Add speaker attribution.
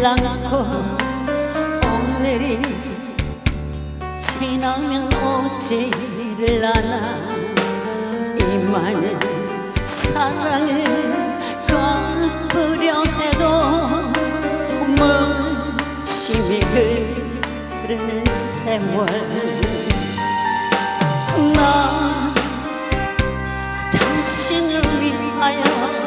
Speaker 1: 않고 오늘이 지나면 오지를 않아 이만 사랑을 갚으려 해도 무심히 흐르는 세월. 나 당신을 위하여